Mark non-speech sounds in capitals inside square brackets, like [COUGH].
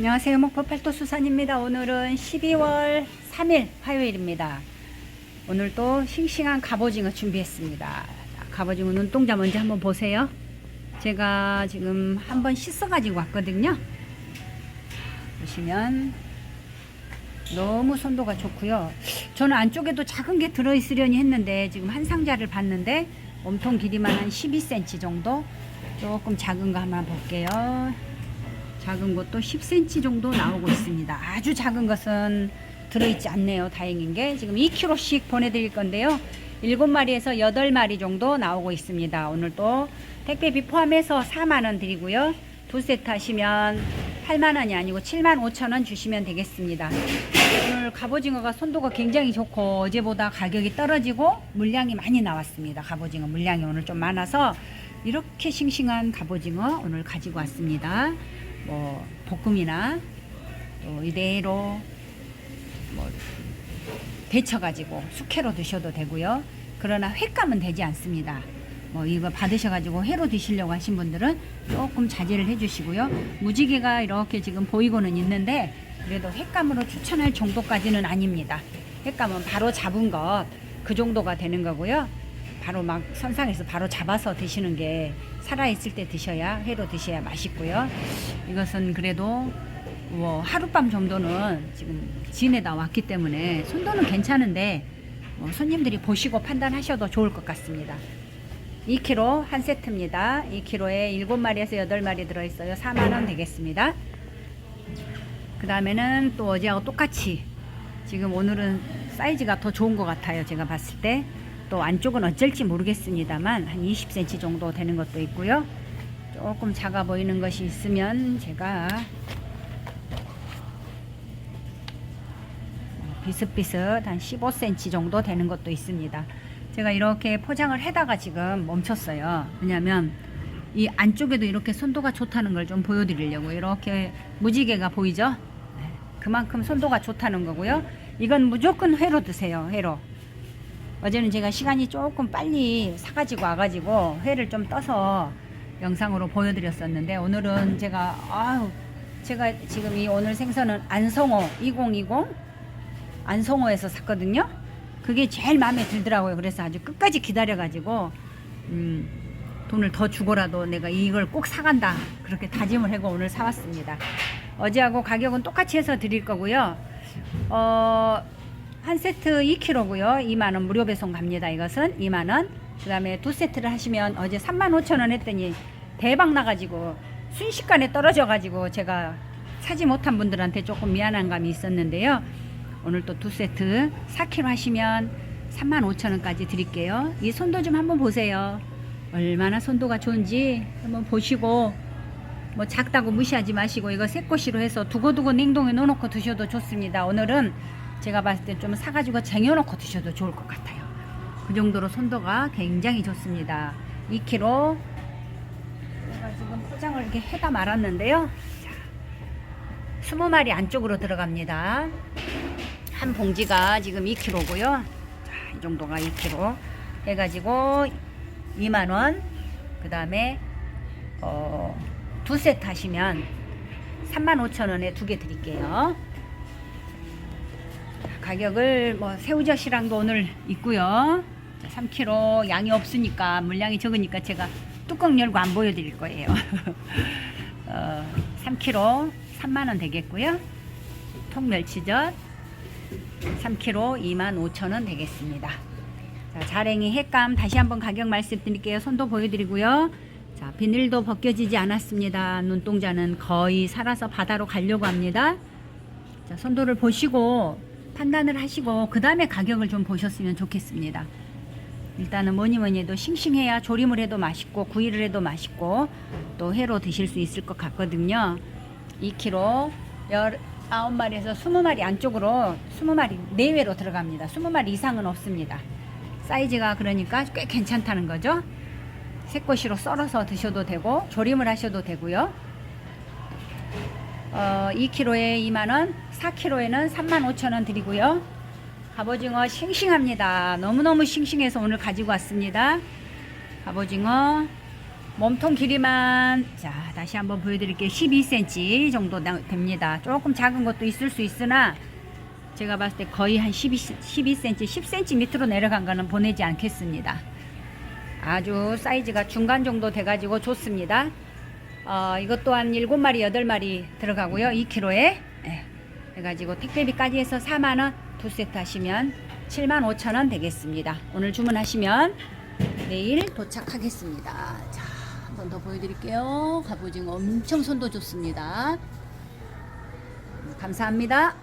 안녕하세요. 목포 팔도 수산입니다. 오늘은 12월 3일 화요일입니다. 오늘도 싱싱한 갑오징어 준비했습니다. 자, 갑오징어 눈동자 먼저 한번 보세요. 제가 지금 한번 씻어가지고 왔거든요. 보시면 너무 선도가 좋고요. 저는 안쪽에도 작은 게 들어있으려니 했는데 지금 한 상자를 봤는데 몸통 길이만 한 12cm 정도 조금 작은 거 한번 볼게요. 작은 것도 10cm 정도 나오고 있습니다. 아주 작은 것은 들어있지 않네요. 다행인 게 지금 2kg씩 보내드릴 건데요. 7마리에서 8마리 정도 나오고 있습니다. 오늘 또 택배비 포함해서 4만원 드리고요. 두 세트 하시면 8만원이 아니고 7만 5천원 주시면 되겠습니다. 오늘 갑오징어가 손도가 굉장히 좋고 어제보다 가격이 떨어지고 물량이 많이 나왔습니다. 갑오징어 물량이 오늘 좀 많아서 이렇게 싱싱한 갑오징어 오늘 가지고 왔습니다. 뭐 볶음이나 또 이대로 뭐 데쳐가지고 숙회로 드셔도 되고요. 그러나 횟감은 되지 않습니다. 뭐 이거 받으셔가지고 회로 드시려고 하신 분들은 조금 자제를 해주시고요. 무지개가 이렇게 지금 보이고는 있는데 그래도 횟감으로 추천할 정도까지는 아닙니다. 횟감은 바로 잡은 것 그 정도가 되는 거고요. 바로 막 선상에서 바로 잡아서 드시는 게 살아있을 때 드셔야 회로 드셔야 맛있고요. 이것은 그래도 뭐 하룻밤 정도는 지금 지내다 왔기 때문에 손도는 괜찮은데 뭐 손님들이 보시고 판단하셔도 좋을 것 같습니다. 2kg 한 세트입니다. 2kg에 7마리에서 8마리 들어있어요. 4만원 되겠습니다. 그 다음에는 또 어제하고 똑같이 지금 오늘은 사이즈가 더 좋은 것 같아요. 제가 봤을 때. 또 안쪽은 어쩔지 모르겠습니다만 한 20cm 정도 되는 것도 있고요. 조금 작아 보이는 것이 있으면 제가 비슷비슷 한 15cm 정도 되는 것도 있습니다. 제가 이렇게 포장을 해다가 지금 멈췄어요. 왜냐면 이 안쪽에도 이렇게 손도가 좋다는 걸 좀 보여드리려고 이렇게 무지개가 보이죠? 네, 그만큼 손도가 좋다는 거고요. 이건 무조건 회로 드세요. 회로. 어제는 제가 시간이 조금 빨리 사가지고 와가지고 회를 좀 떠서 영상으로 보여드렸었는데 오늘은 제가 아우 제가 지금 이 오늘 생선은 안성호 2020 안성호에서 샀거든요. 그게 제일 마음에 들더라고요. 그래서 아주 끝까지 기다려가지고 음, 돈을 더 주고라도 내가 이걸 꼭 사간다 그렇게 다짐을 하고 오늘 사왔습니다. 어제하고 가격은 똑같이 해서 드릴 거고요. 어, 한 세트 2kg고요. 2만 원 무료 배송 갑니다. 이것은 2만 원. 그다음에 두 세트를 하시면 어제 3만 5천 원 했더니 대박 나가지고 순식간에 떨어져가지고 제가 사지 못한 분들한테 조금 미안한 감이 있었는데요. 오늘 또 두 세트 4kg 하시면 3만 5천 원까지 드릴게요. 이 손도 좀 한번 보세요. 얼마나 손도가 좋은지 한번 보시고 뭐 작다고 무시하지 마시고 이거 새꼬시로 해서 두고두고 냉동에 넣어놓고 드셔도 좋습니다. 오늘은 제가 봤을 때 좀 사가지고 쟁여놓고 드셔도 좋을 것 같아요. 그 정도로 손도가 굉장히 좋습니다. 2kg 제가 지금 포장을 이렇게 해다 말았는데요. 자, 20마리 안쪽으로 들어갑니다. 한 봉지가 지금 2kg고요. 자, 이 정도가 2kg 해가지고 2만원 그 다음에 어, 두 세트 하시면 35,000원에 두 개 드릴게요. 가격을 뭐 새우젓이랑도 오늘 있고요. 3kg 양이 없으니까 물량이 적으니까 제가 뚜껑 열고 안 보여드릴 거예요. [LAUGHS] 어, 3kg 3만 원 되겠고요. 통멸치젓 3kg 2만 5천 원 되겠습니다. 자, 자랭이 횟감 다시 한번 가격 말씀드릴게요. 손도 보여드리고요. 자, 비닐도 벗겨지지 않았습니다. 눈동자는 거의 살아서 바다로 가려고 합니다. 자, 선도를 보시고 판단을 하시고 그 다음에 가격을 좀 보셨으면 좋겠습니다. 일단은 뭐니 뭐니 해도 싱싱해야 조림을 해도 맛있고 구이를 해도 맛있고 또 회로 드실 수 있을 것 같거든요. 2kg 19마리에서 20마리 안쪽으로 20마리 내외로 들어갑니다. 20마리 이상은 없습니다. 사이즈가 그러니까 꽤 괜찮다는 거죠. 새꼬시로 썰어서 드셔도 되고 조림을 하셔도 되고요. 어, 2kg에 2만원, 4kg에는 3만 5천원 드리고요. 갑오징어 싱싱합니다. 너무너무 싱싱해서 오늘 가지고 왔습니다. 갑오징어 몸통 길이만 자 다시 한번 보여드릴게요 12cm 정도 나- 됩니다 조금 작은 것도 있을 수 있으나 제가 봤을 때 거의 한 12, 12cm 10cm 밑으로 내려간 거는 보내지 않겠습니다 아주 사이즈가 중간 정도 돼가지고 좋습니다 어, 이것 또한 7마리 8마리 들어가고요. 2kg에 예, 해가지고 택배비까지 해서 4만원 두 세트 하시면 7만 5천원 되겠습니다. 오늘 주문하시면 내일 도착하겠습니다. 자 한 번 더 보여드릴게요. 갑오징어 엄청 손도 좋습니다. 감사합니다